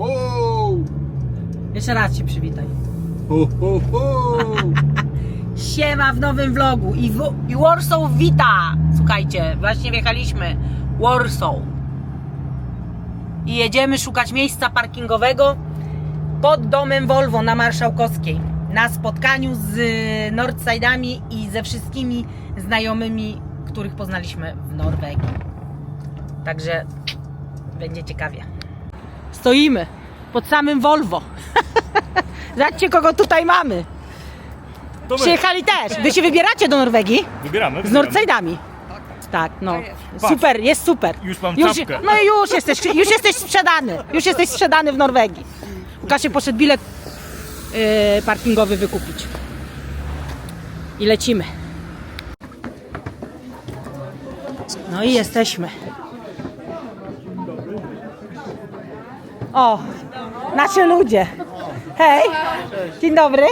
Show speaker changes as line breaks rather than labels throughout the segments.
ho!
Jeszcze raz się przywitaj.
Ho, ho, ho!
Siema w nowym vlogu i, w, i Warsaw wita! Słuchajcie, właśnie wjechaliśmy Warsaw. I jedziemy szukać miejsca parkingowego pod domem Volvo na Marszałkowskiej. Na spotkaniu z y, Nordside'ami i ze wszystkimi znajomymi, których poznaliśmy w Norwegii. Także będzie ciekawie. Stoimy pod samym Volvo. Zobaczcie, kogo tutaj mamy.
To my.
Przyjechali też. Wy się wybieracie do Norwegii
Wybieramy.
z
wybieramy.
Tak, no.
Patrz.
Super, jest super.
Już mam
już,
czapkę.
No i już jesteś, już jesteś sprzedany. Już jesteś sprzedany w Norwegii. Łukaszek poszedł bilet yy, parkingowy wykupić. I lecimy. No i jesteśmy. O, nasi ludzie. Hej. Dzień dobry.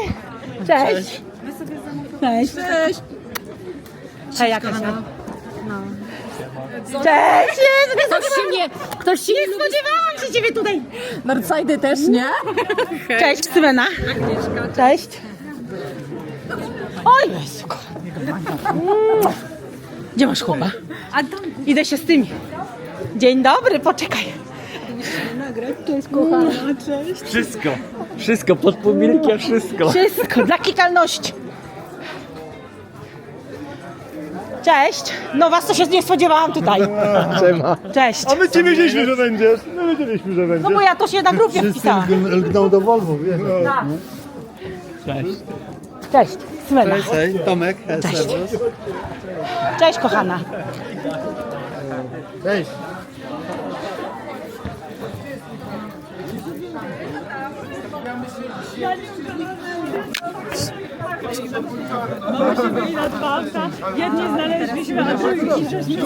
Cześć. Cześć. Cześć. Hej, jakaś tam. Cześć! Jezu,
Ktoś się nie, ktoś się
nie
nie
spodziewałam się Ciebie tutaj.
Northside też, nie?
Cześć, Sylwena. Cześć. O Jezu. Gdzie masz chłopa? Idę się z tymi. Dzień dobry, poczekaj.
Wszystko. Wszystko, pod pomilkiem wszystko.
Wszystko, dla. Cześć. No was to się nie spodziewałam tutaj. Cześć.
A my cię wiedzieliśmy, że będziesz. My wiedzieliśmy, że
No
będziesz.
bo ja to się na grupie wpisałam.
lgnął do Volvo, wiesz.
Tak. Cześć, Sylwena.
Cześć, Tomek,
Cześć. Cześć, kochana.
Cześć.
Jedni znaleźliśmy, a drugi żeśmy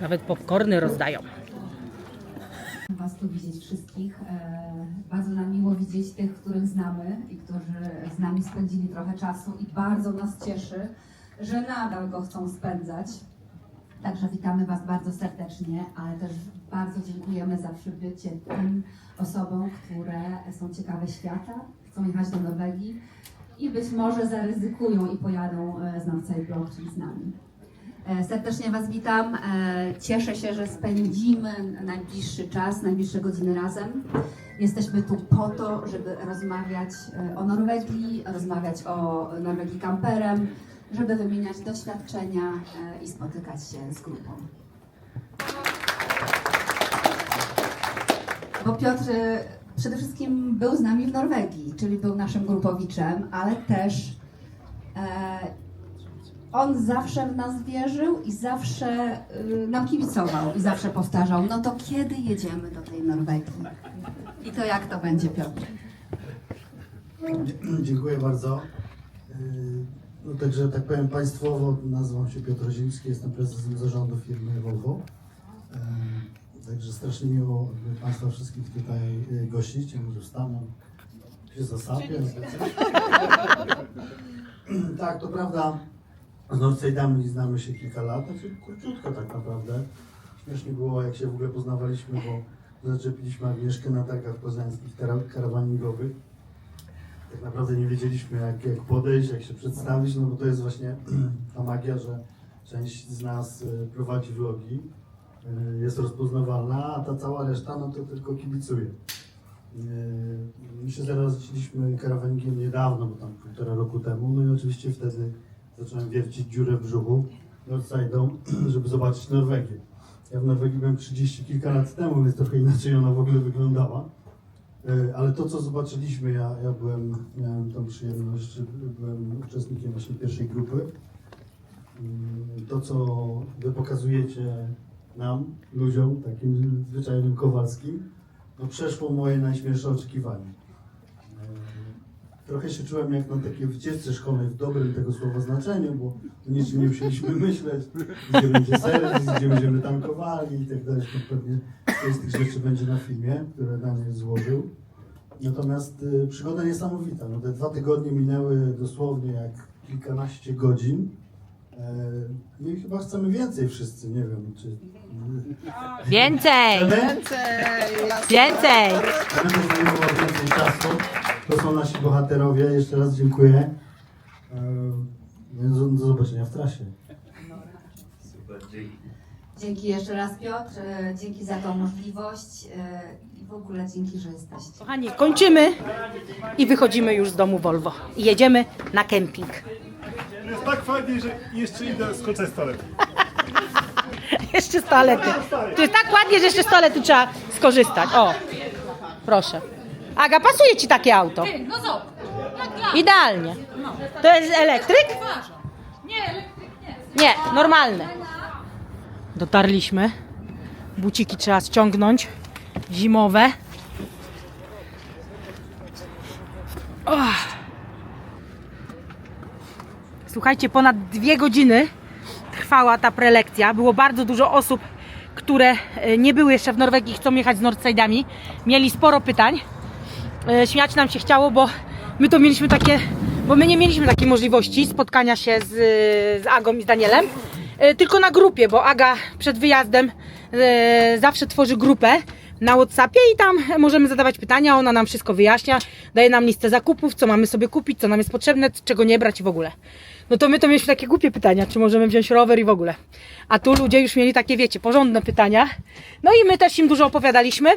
Nawet popcorny rozdają.
Was tu widzieć wszystkich. E, Bardzo nam miło widzieć tych, których znamy i którzy z nami spędzili trochę czasu i bardzo nas cieszy, że nadal go chcą spędzać. Także witamy Was bardzo serdecznie, ale też bardzo dziękujemy za przybycie tym osobom, które są ciekawe świata, chcą jechać do Norwegii i być może zaryzykują i pojadą z Northside Blog, czyli z nami. E, Serdecznie Was witam. E, Cieszę się, że spędzimy najbliższy czas, najbliższe godziny razem. Jesteśmy tu po to, żeby rozmawiać e, o Norwegii, rozmawiać o Norwegii kamperem, żeby wymieniać doświadczenia e, i spotykać się z grupą. Bo Piotr e, przede wszystkim był z nami w Norwegii, czyli był naszym grupowiczem, ale też e, on zawsze w nas wierzył i zawsze y, nam kibicował i zawsze powtarzał, no to kiedy jedziemy do tej Norwegii? I to jak to będzie, Piotr?
Dziękuję bardzo. No także tak powiem państwowo, nazywam się Piotr Zimski, jestem prezesem zarządu firmy Volvo. Yy, Także strasznie miło Państwa wszystkich tutaj yy, gościć. Ja może wstanę, się zasapię. Tak, to prawda. Z Nordside'ami znamy się kilka lat, znaczy króciutko tak naprawdę. Śmiesznie było, jak się w ogóle poznawaliśmy, bo zaczepiliśmy Agnieszkę na targach poznańskich karawaningowych tak naprawdę nie wiedzieliśmy jak, jak podejść, jak się przedstawić, no bo to jest właśnie ta magia, że część z nas y, prowadzi vlogi, y, jest rozpoznawalna, a ta cała reszta no to tylko kibicuje. Y, My się zaraziliśmy karawangiem niedawno, bo tam półtora roku temu, no i oczywiście wtedy zacząłem wiercić dziurę w brzuchu Northside'ą, żeby zobaczyć Norwegię. Ja w Norwegii byłem 30 kilka lat temu, więc trochę inaczej ona w ogóle wyglądała. E, Ale to, co zobaczyliśmy, ja, ja byłem, miałem tą przyjemność, byłem uczestnikiem właśnie pierwszej grupy. Mm, To, co wy pokazujecie nam, ludziom, takim zwyczajnym Kowalskim, no przeszło moje najśmielsze oczekiwania. Trochę się czułem jak na takiej wycieczce szkolnej w dobrym tego słowa znaczeniu, bo niczym nie musieliśmy myśleć, gdzie będzie serwis, gdzie będziemy tankowali i tak dalej. To pewnie część z tych rzeczy będzie na filmie, które Daniel złożył. Natomiast y, przygoda niesamowita. No, te dwa tygodnie minęły dosłownie jak kilkanaście godzin. E, no i chyba chcemy więcej wszyscy, nie wiem, czy...
Więcej!
Chcemy?
Więcej!
Chcemy zajmował więcej czasu. To są nasi bohaterowie. Jeszcze raz dziękuję. E, no, do, do zobaczenia w trasie.
Dzięki jeszcze raz Piotr, e, dzięki za tą możliwość e, i w ogóle dzięki, że jesteście.
Kochani, kończymy i wychodzimy już z domu Volvo. I jedziemy na kemping.
Jest tak fajnie, że jeszcze idę skończyć z toalety.
Jeszcze z toalety. Tu jest tak ładnie, że jeszcze z toalety trzeba skorzystać. O, proszę. Aga, pasuje ci takie auto?
No zobacz, jak dla
Idealnie. To jest elektryk?
Nie, elektryk nie.
Nie, normalny. Dotarliśmy. Buciki trzeba ściągnąć. Zimowe. Och. Słuchajcie, ponad dwie godziny trwała ta prelekcja. Było bardzo dużo osób, które e, nie były jeszcze w Norwegii, chcą jechać z Nordside'ami. Mieli sporo pytań. E, Śmiać nam się chciało, bo my to mieliśmy takie, bo my nie mieliśmy takiej możliwości spotkania się z, z Agą i z Danielem, e, tylko na grupie, bo Aga przed wyjazdem e, zawsze tworzy grupę na Whatsappie i tam możemy zadawać pytania, ona nam wszystko wyjaśnia, daje nam listę zakupów, co mamy sobie kupić, co nam jest potrzebne, czego nie brać i w ogóle. No to my to mieliśmy takie głupie pytania, czy możemy wziąć rower i w ogóle. A tu ludzie już mieli takie, wiecie, porządne pytania. No i my też im dużo opowiadaliśmy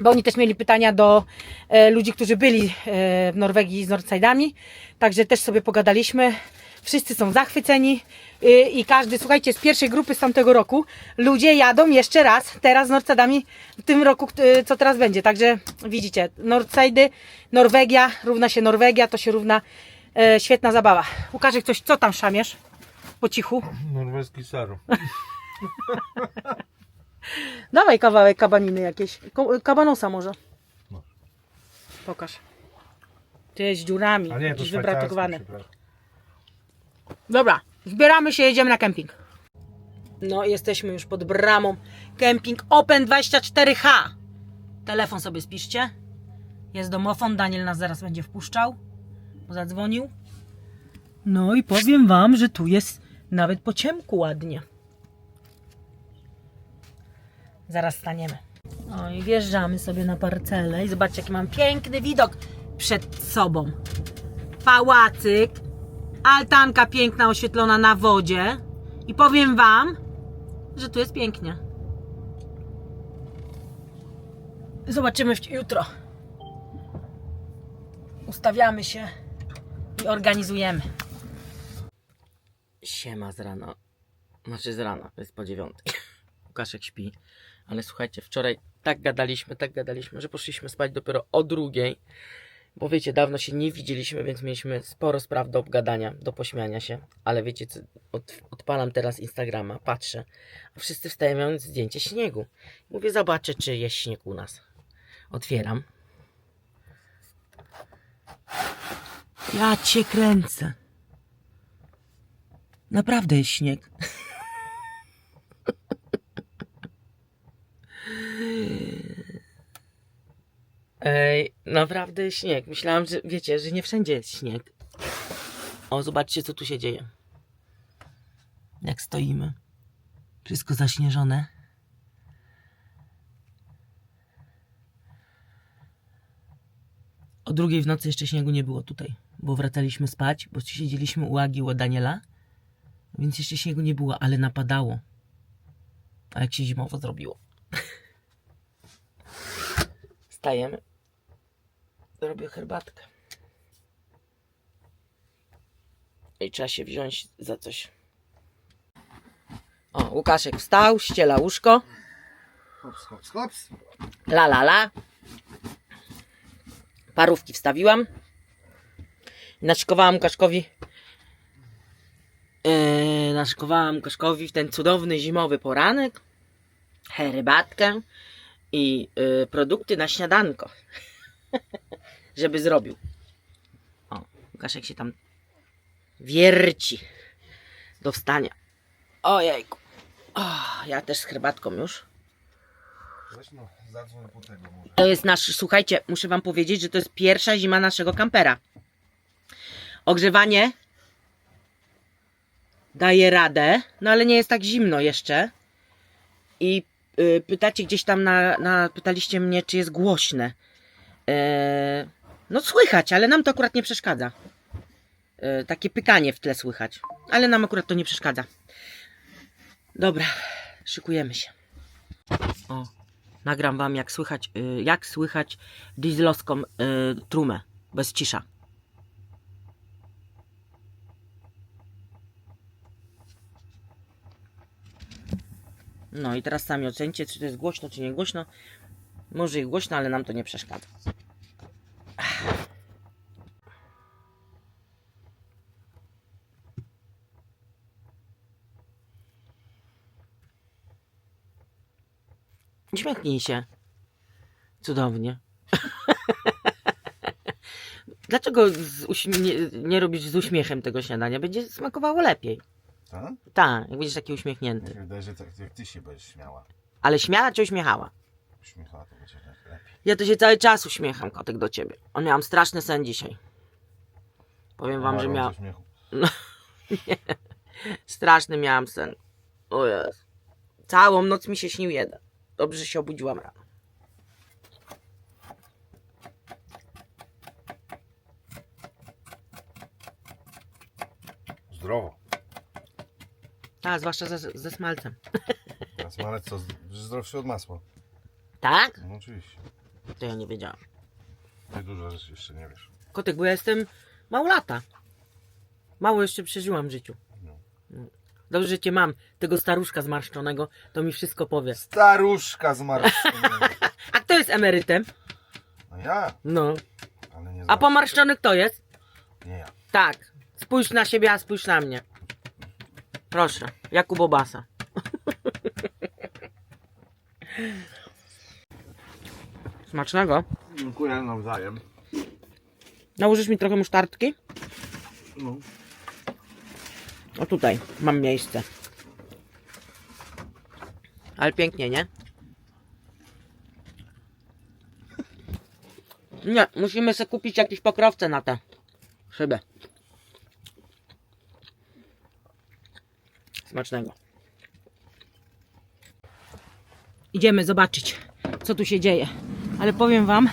bo oni też mieli pytania do e, ludzi, którzy byli e, w Norwegii z Nordside'ami, także też sobie pogadaliśmy. Wszyscy są zachwyceni y, i każdy, słuchajcie, z pierwszej grupy z tamtego roku ludzie jadą jeszcze raz teraz z Nordside'ami w tym roku, y, co teraz będzie. Także widzicie, Nordside'y, Norwegia równa się Norwegia, to się równa e, świetna zabawa. Łukasz, coś, co tam szamiesz? Po cichu.
Norweski ser.
Dawaj kawałek kabaniny jakieś. Ko- Kabanosa może. Pokaż. Jest z dziurami.
A nie, to
wybrakowane.
przepraszam.
Dobra, zbieramy się, jedziemy na kemping. No, jesteśmy już pod bramą. Kemping Open 24H. Telefon sobie spiszcie. Jest domofon, Daniel nas zaraz będzie wpuszczał. Bo zadzwonił. No i powiem wam, że tu jest nawet po ciemku ładnie. Zaraz staniemy. No i wjeżdżamy sobie na parcelę i zobaczcie, jaki mam piękny widok przed sobą. Pałacyk, altanka piękna oświetlona na wodzie i powiem Wam, że tu jest pięknie. Zobaczymy jutro. Ustawiamy się i organizujemy. Siema z rana. Znaczy z rana, jest po dziewiątej. Łukaszek śpi. Ale słuchajcie, wczoraj tak gadaliśmy, tak gadaliśmy, że poszliśmy spać dopiero o drugiej. Bo wiecie, dawno się nie widzieliśmy, więc mieliśmy sporo spraw do obgadania, do pośmiania się. Ale wiecie, co, od, odpalam teraz Instagrama, patrzę, a wszyscy wstają mając zdjęcie śniegu. Mówię, zobaczę, czy jest śnieg u nas. Otwieram. Ja cię kręcę. Naprawdę jest śnieg. Ej, naprawdę śnieg. Myślałam, że wiecie, że nie wszędzie jest śnieg. O, zobaczcie, co tu się dzieje. Jak stoimy. Wszystko zaśnieżone. O drugiej w nocy jeszcze śniegu nie było tutaj, bo wracaliśmy spać, bo siedzieliśmy u Agi u Daniela, więc jeszcze śniegu nie było, ale napadało. A jak się zimowo zrobiło. Stajemy. Robię herbatkę. I trzeba się wziąć za coś. O, Łukaszek wstał, ściela łóżko.
Hops, hops, hops.
La la la. Parówki wstawiłam. Naszykowałam Łukaszkowi. Yy, naszykowałam Łukaszkowi w ten cudowny zimowy poranek. Herbatkę i yy, produkty na śniadanko. Żeby zrobił. O, Łukaszek się tam wierci do wstania. Ojejku. O, ja też z herbatką już.
No.
To jest nasz, słuchajcie, muszę wam powiedzieć, że to jest pierwsza zima naszego kampera. Ogrzewanie daje radę, no ale nie jest tak zimno jeszcze. I y, pytacie gdzieś tam na, na, pytaliście mnie, czy jest głośne. E, no słychać, ale nam to akurat nie przeszkadza. E, takie pykanie w tle słychać, ale nam akurat to nie przeszkadza. Dobra, szykujemy się. O. Nagram wam jak słychać, y, jak słychać dieslowską y, trumę, bez cisza. No i teraz sami ocencie, czy to jest głośno, czy nie głośno. Może i głośno, ale nam to nie przeszkadza. Uśmiechnij się. Cudownie. Dlaczego nie, nie robisz z uśmiechem tego śniadania? Będzie smakowało lepiej.
Tak?
Tak, jak będziesz taki
Mi
uśmiechnięty.
się wydaje, że tak jak ty się będziesz śmiała.
Ale śmiała czy uśmiechała?
Uśmiechała to będzie lepiej.
Ja to się cały czas uśmiecham, kotek, do ciebie. On miałam straszny sen dzisiaj. Powiem wam, że
Umarłam
miałam...
ze śmiechu.
Straszny miałam sen. O Jezu. Całą noc mi się śnił jeden. Dobrze, że się obudziłam rano.
Zdrowo.
Tak, zwłaszcza ze, ze smalcem.
A smalec co, zdrowszy od masła.
Tak?
No oczywiście.
To ja nie wiedziałam.
Ty dużo rzeczy jeszcze nie wiesz.
Kotek, bo ja jestem mało lata. Mało jeszcze przeżyłam w życiu. Dobrze, że cię mam, tego staruszka zmarszczonego, to mi wszystko powie.
Staruszka z marszczkiem.
A kto jest emerytem?
No ja,
No.
ale nie
A pomarszczony kto jest?
Nie ja.
Tak. Spójrz na siebie, a spójrz na mnie. Proszę, Jakub Obasa. Smacznego.
Dziękuję nawzajem.
Nałożysz mi trochę musztardki?
No.
O tutaj, mam miejsce. Ale pięknie, nie? Nie, musimy sobie kupić jakieś pokrowce na tę szybę. Smacznego. Idziemy zobaczyć, co tu się dzieje. Ale powiem Wam,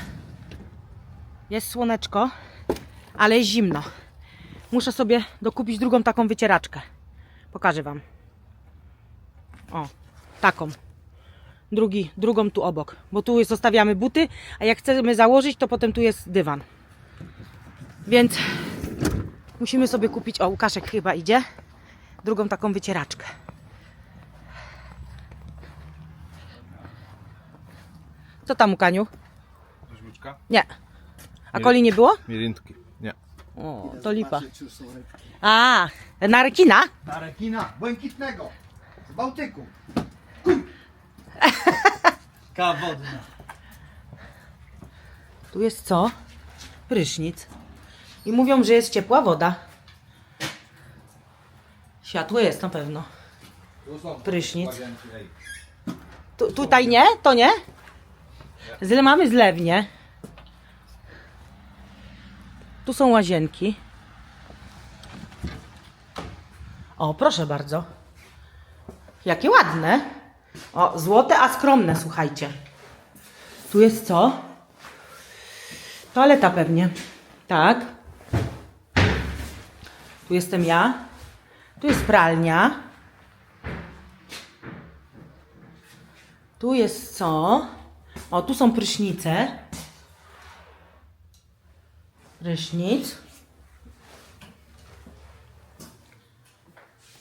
jest słoneczko, ale jest zimno. Muszę sobie dokupić drugą taką wycieraczkę. Pokażę Wam. O, taką. Drugi, drugą tu obok, bo tu zostawiamy buty, a jak chcemy założyć, to potem tu jest dywan. Więc musimy sobie kupić, o Łukaszek chyba idzie, drugą taką wycieraczkę. Co tam, Łukaniu?
Żmiczka?
Nie. A Koli nie było?
Mirindki. Nie.
O, to lipa. A, na rekina?
Na rekina błękitnego z Bałtyku.
Kawa wodna.
Tu jest co? Prysznic. I mówią, że jest ciepła woda. Światło jest na pewno. Prysznic. Tu, tutaj nie? To nie? Zle mamy zlewnie. Tu są łazienki. O, proszę bardzo. Jakie ładne. O, złote, a skromne, słuchajcie. Tu jest co? Toaleta pewnie. Tak. Tu jestem ja. Tu jest pralnia. Tu jest co? O, tu są prysznice. Prysznic.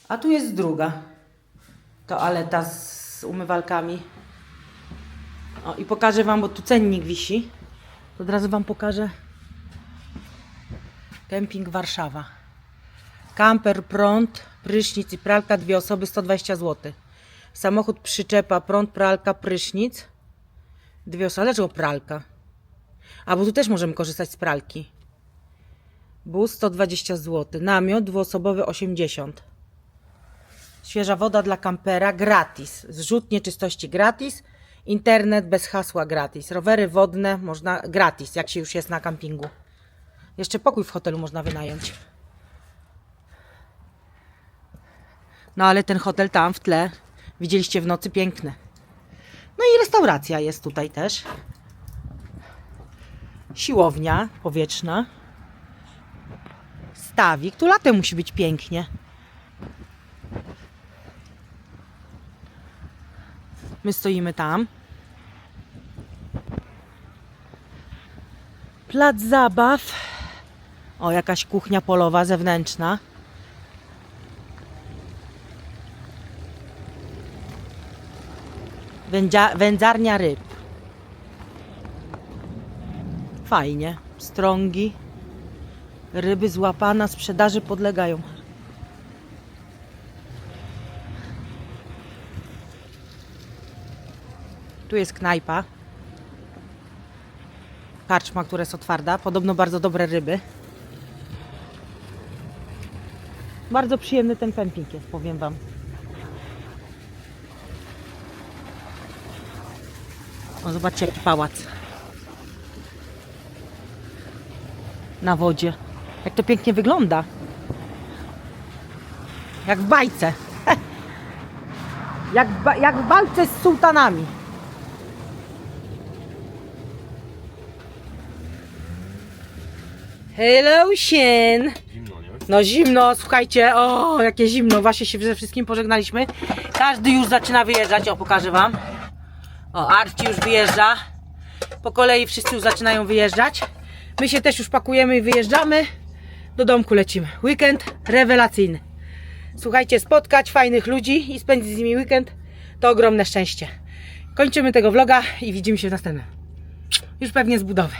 A tu jest druga. Toaleta z umywalkami. O, i pokażę Wam, bo tu cennik wisi. Od razu Wam pokażę. Kemping Warszawa. Kamper, prąd, prysznic i pralka, dwie osoby, 120 zł. Samochód, przyczepa, prąd, pralka, prysznic. Dwie osoby, dlaczego pralka? A, bo tu też możemy korzystać z pralki. Bus 120 zł. Namiot dwuosobowy 80. Świeża woda dla kampera gratis. Zrzut nieczystości gratis. Internet bez hasła gratis. Rowery wodne można gratis, jak się już jest na kampingu. Jeszcze pokój w hotelu można wynająć. No ale ten hotel tam w tle, widzieliście w nocy, piękny. No i restauracja jest tutaj też. Siłownia powietrzna. Stawik. Tu latem musi być pięknie. My stoimy tam. Plac zabaw. O, jakaś kuchnia polowa zewnętrzna. Wędzia, wędzarnia ryb. Fajnie. Strągi. Ryby złapana sprzedaży podlegają. Tu jest knajpa. Karczma, która jest otwarta. Podobno bardzo dobre ryby. Bardzo przyjemny ten kemping jest, powiem Wam. Zobaczcie jaki pałac. Na wodzie. Jak to pięknie wygląda. Jak w bajce. Jak, w ba- jak w bajce z sułtanami. Hello, Sien. No zimno, słuchajcie, o, jakie zimno, właśnie się ze wszystkim pożegnaliśmy. Każdy już zaczyna wyjeżdżać, o, pokażę wam. O, Arci już wyjeżdża. Po kolei wszyscy już zaczynają wyjeżdżać. My się też już pakujemy i wyjeżdżamy. Do domku lecimy. Weekend rewelacyjny. Słuchajcie, spotkać fajnych ludzi i spędzić z nimi weekend to ogromne szczęście. Kończymy tego vloga i widzimy się w następnym. Już pewnie z budowy.